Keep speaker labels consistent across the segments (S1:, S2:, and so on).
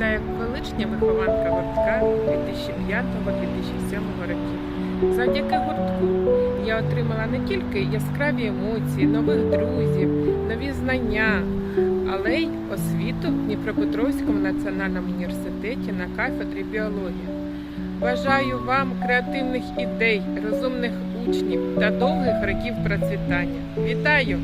S1: Еколого-натуралістичний колишня вихованка гуртка 2005-2007 років. Завдяки гуртку я отримала не тільки яскраві емоції, нових друзів, нові знання, але й освіту в Дніпропетровському національному університеті на кафедрі біології. Бажаю вам креативних ідей, розумних учнів та довгих років процвітання. Вітаю!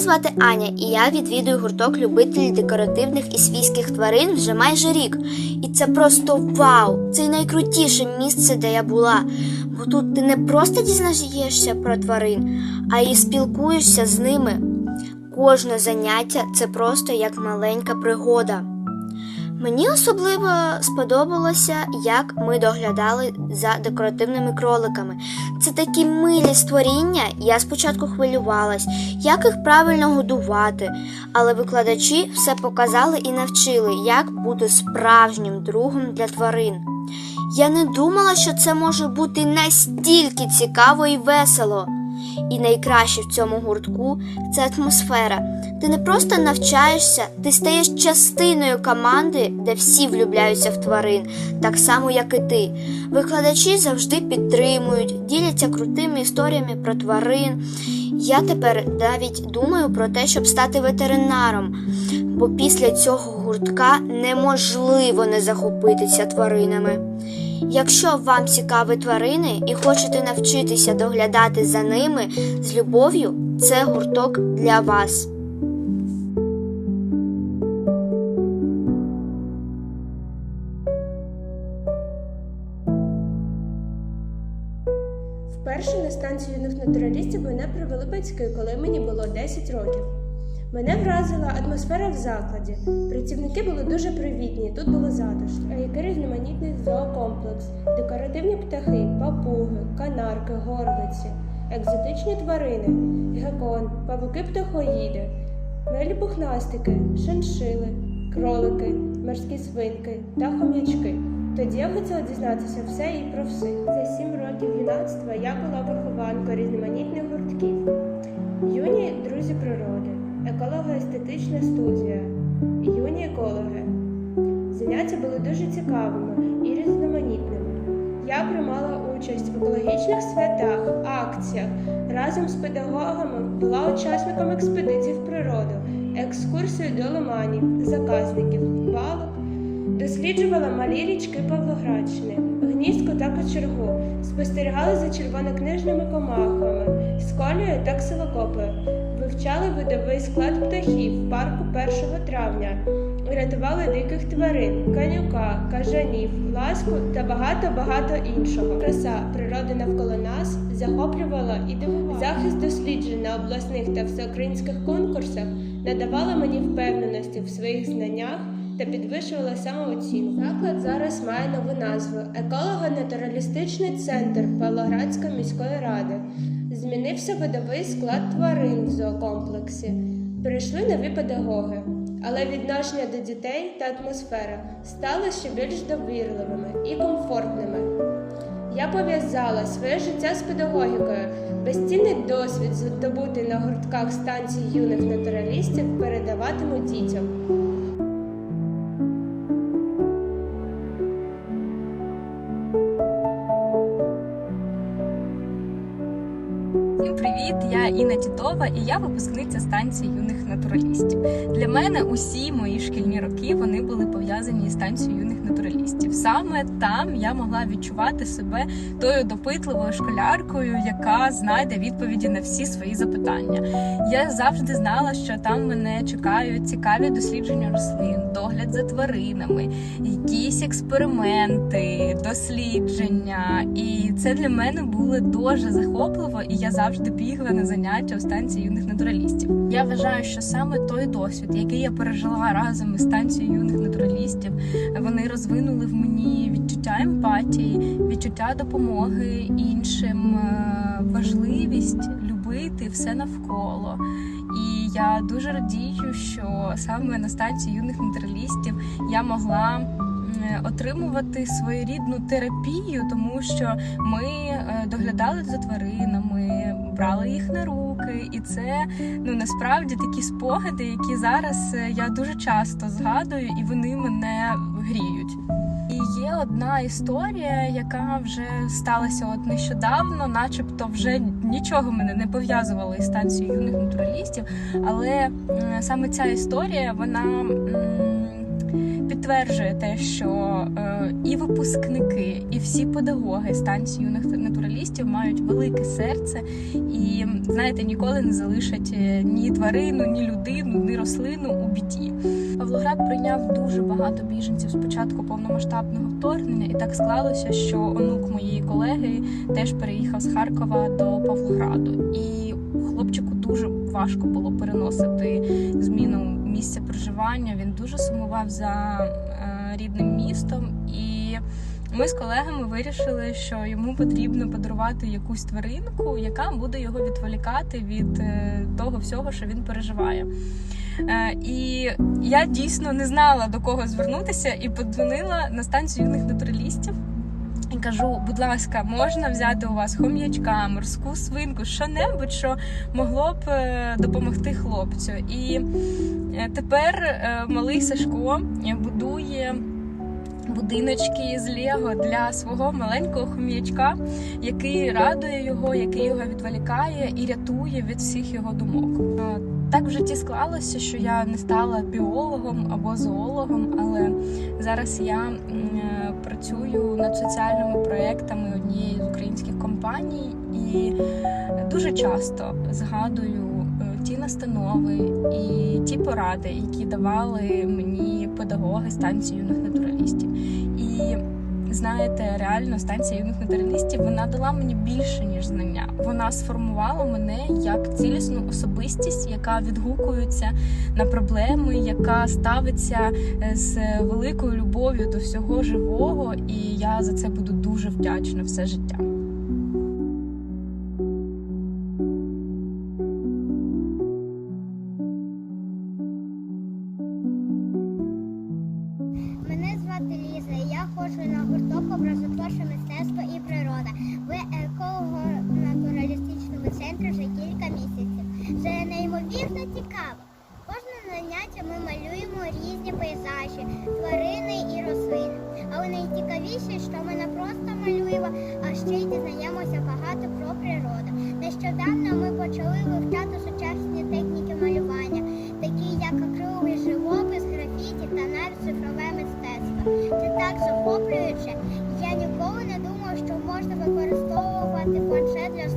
S2: Мене звати Аня, і я відвідую гурток любителів декоративних і свійських тварин вже майже рік. І це просто вау! Це найкрутіше місце, де я була. Бо тут ти не просто дізнаєшся про тварин, а й спілкуєшся з ними. Кожне заняття це просто як маленька пригода. Мені особливо сподобалося, як ми доглядали за декоративними кроликами. Це такі милі створіння. Я спочатку хвилювалась, як їх правильно годувати, але викладачі все показали і навчили, як бути справжнім другом для тварин. Я не думала, що це може бути настільки цікаво і весело. І найкраще в цьому гуртку це атмосфера. Ти не просто навчаєшся, ти стаєш частиною команди, де всі влюбляються в тварин, так само, як і ти. Викладачі завжди підтримують, діляться крутими історіями про тварин. Я тепер навіть думаю про те, щоб стати ветеринаром, бо після цього гуртка неможливо не захопитися тваринами. Якщо вам цікаві тварини і хочете навчитися доглядати за ними з любов'ю, це гурток для вас.
S3: Вперше на станцію юних натуралістів мене привели батьки, коли мені було 10 років. Мене вразила атмосфера в закладі. Працівники були дуже привітні, тут було затишно. А який різноманітний зоокомплекс, декоративні птахи, папуги, канарки, горлиці, екзотичні тварини, гекон, павуки птахоїди, милі пухнастики, шиншили, кролики, морські свинки та хом'ячки. Тоді я хотіла дізнатися все і про всіх. За сім років юнацтва я була вихованкою різноманітних гуртків. Юні друзі природи, еколого-естетична студія, юні екологи. Заняття були дуже цікавими і різноманітними. Я приймала участь в екологічних святах, акціях. Разом з педагогами була учасником експедицій в природу, екскурсію до лиманів, заказників, балок. Досліджувала малі річки Павлоградщини, гніздку та кочергу, спостерігала за червонокнижними комахами, сколею та ксилокопою, вивчали видовий склад птахів в парку 1 травня, рятували диких тварин, канюка, кажанів, ласку та багато-багато іншого. Краса природи навколо нас захоплювала і дивувала. Захист досліджень на обласних та всеукраїнських конкурсах надавала мені впевненості в своїх знаннях та підвищувала самооцінку. Заклад зараз має нову назву Еколого-натуралістичний центр Павлоградської міської ради. Змінився видовий склад тварин в зоокомплексі. Прийшли нові педагоги, але відношення до дітей та атмосфера стали ще більш довірливими і комфортними. Я пов'язала своє життя з педагогікою. Безцінний досвід, здобутий на гуртках станції юних натуралістів, передаватиму дітям.
S4: Я Інна Тітова і я випускниця станції юних натуралістів. Для мене усі мої шкільні роки вони були пов'язані з станцією юних натуралістів. Саме там я могла відчувати себе тою допитливою школяркою, яка знайде відповіді на всі свої запитання. Я завжди знала, що там мене чекають цікаві дослідження рослин, догляд за тваринами, якісь експерименти, дослідження. І це для мене було дуже захопливо, і я завжди бігла на заняття у станції юних натуралістів. Я вважаю, що саме той досвід, який я пережила разом із станцією юних натуралістів, вони розвинули в мені відчуття емпатії, відчуття допомоги іншим, е, важливість любити все навколо. І я дуже радію, що саме на станції юних натуралістів я могла отримувати своєрідну терапію, тому що ми е, доглядали за тваринами, брали їх на руки, і це ну насправді такі спогади, які зараз е, я дуже часто згадую, і вони мене гріють. І є одна історія, яка вже сталася от нещодавно, начебто вже нічого мене не пов'язувало із станцією юних натуралістів. Але саме ця історія вона підтверджує те, що е, і випускники, і всі педагоги станції юних натуралістів мають велике серце і знаєте, ніколи не залишать е, ні тварину, ні людину, ні рослину у біді. Павлоград прийняв дуже багато біженців з початку повномасштабного вторгнення, і так склалося, що онук моєї колеги теж переїхав з Харкова до Павлограду. І хлопчику дуже важко було переносити зміну місця проживання. Він дуже сумував за е, рідним містом і. Ми з колегами вирішили, що йому потрібно подарувати якусь тваринку, яка буде його відволікати від е, того всього, що він переживає. Е, І я дійсно не знала до кого звернутися і подзвонила на станцію юних натуралістів. І кажу, будь ласка, можна взяти у вас хом'ячка, морську свинку, що-небудь, що могло б допомогти хлопцю. І тепер е, малий Сашко будує будиночки з Лего для свого маленького хом'ячка, який радує його, який його відволікає і рятує від всіх його думок. Е, Так в житті склалося, що я не стала біологом або зоологом, але зараз я е, працюю над соціальними проєктами однієї з українських компаній і дуже часто згадую е, ті настанови і ті поради, які давали мені педагоги станції юних натуралістів. І знаєте, реально станція юних натуралістів вона дала мені більше ніж знання. Вона сформувала мене як цілісну особистість, яка відгукується на проблеми, яка ставиться е, з великою любов'ю до всього живого. І я за це буду дуже вдячна все життя.
S5: Звати Ліза. Я ходжу на гурток образотворче мистецтво і природа в еколого-натуралістичному центрі вже кілька місяців. Це неймовірно цікаво. Кожне заняття ми малюємо різні пейзажі, тварини і рослини. Але найцікавіше, що ми не просто малюємо, а ще й дізнаємося багато про природу. Нещодавно ми почали вивчати сучасні так захоплююче. Я ніколи не думав, що можна використовувати планшет для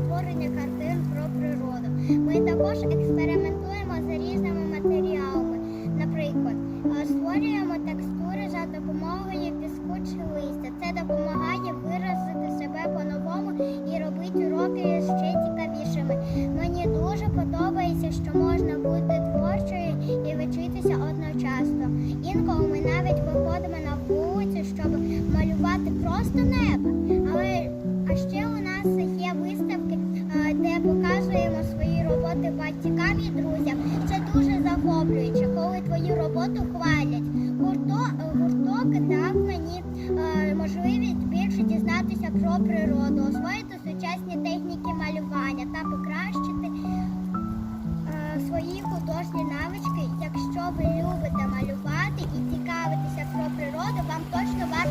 S5: захоплююче, коли твою роботу хвалять. Гурток, гурток дав мені е, можливість більше дізнатися про природу, освоїти сучасні техніки малювання та покращити е, свої художні навички. Якщо ви любите малювати і цікавитися про природу, вам точно варто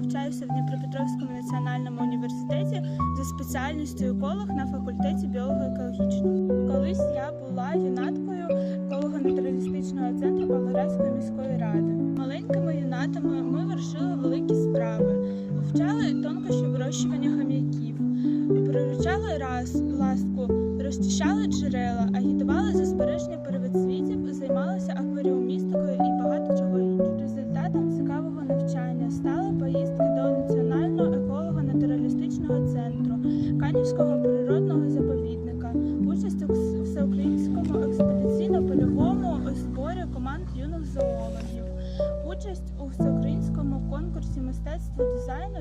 S6: навчаюся в Дніпропетровському національному університеті за спеціальністю еколог на факультеті біолого-екологічного. Колись я була юнаткою еколого-натуралістичного центру Павлоградської міської ради. Маленькими юнатами ми вершили великі справи, вивчали тонкощі вирощування хом'яків, приручали раз ласку, розчищали джерела, агітували за збереження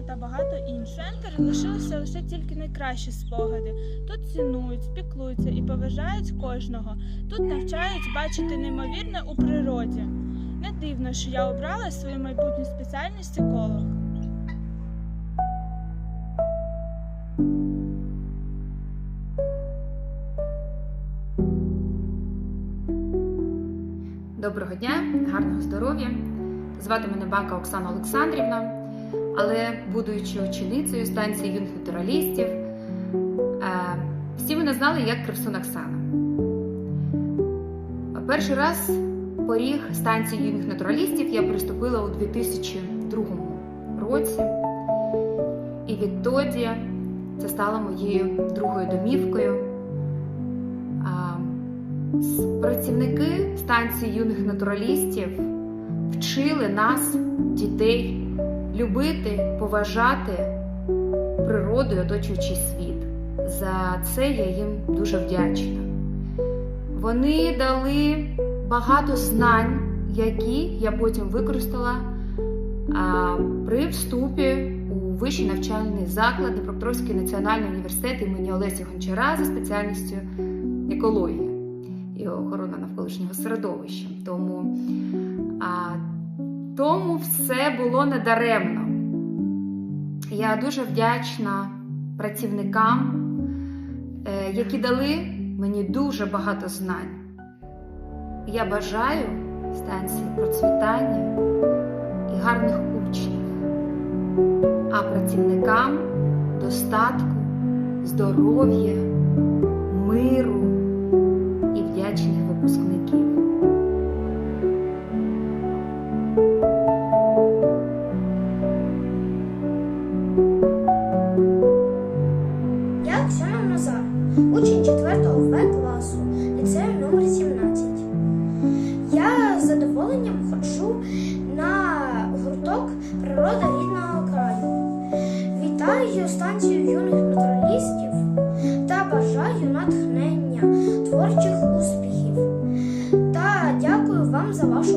S6: зоологів, участь у всеукраїнському конкурсі мистецтва дизайну та багато центр лишилися лише тільки найкращі спогади. Тут цінують, піклуються і поважають кожного. Тут навчають бачити неймовірне у природі. Не дивно, що я обрала свою майбутню спеціальність еколог.
S7: Доброго дня, гарного здоров'я. Звати мене Бака Оксана Олександрівна, але будучи ученицею станції юних натуралістів, е, всі мене знали як Кривсон Оксана. Перший раз поріг станції юних натуралістів я приступила у 2002 році, і відтоді це стало моєю другою домівкою. Працівники станції юних натуралістів вчили нас, дітей, любити, поважати природу і оточуючий світ. За це я їм дуже вдячна. Вони дали багато знань, які я потім використала а, при вступі у вищий навчальний заклад Дніпропетровський національний університет імені Олесі Гончара за спеціальністю екологія і охорона навколишнього середовища. Тому, а, тому все було недаремно. Я дуже вдячна працівникам, е, які дали мені дуже багато знань. Я бажаю станції процвітання і гарних учнів, а працівникам достатку, здоров'я, миру і вдячних випускників.
S2: Творчих успіхів. Та дякую вам за вашу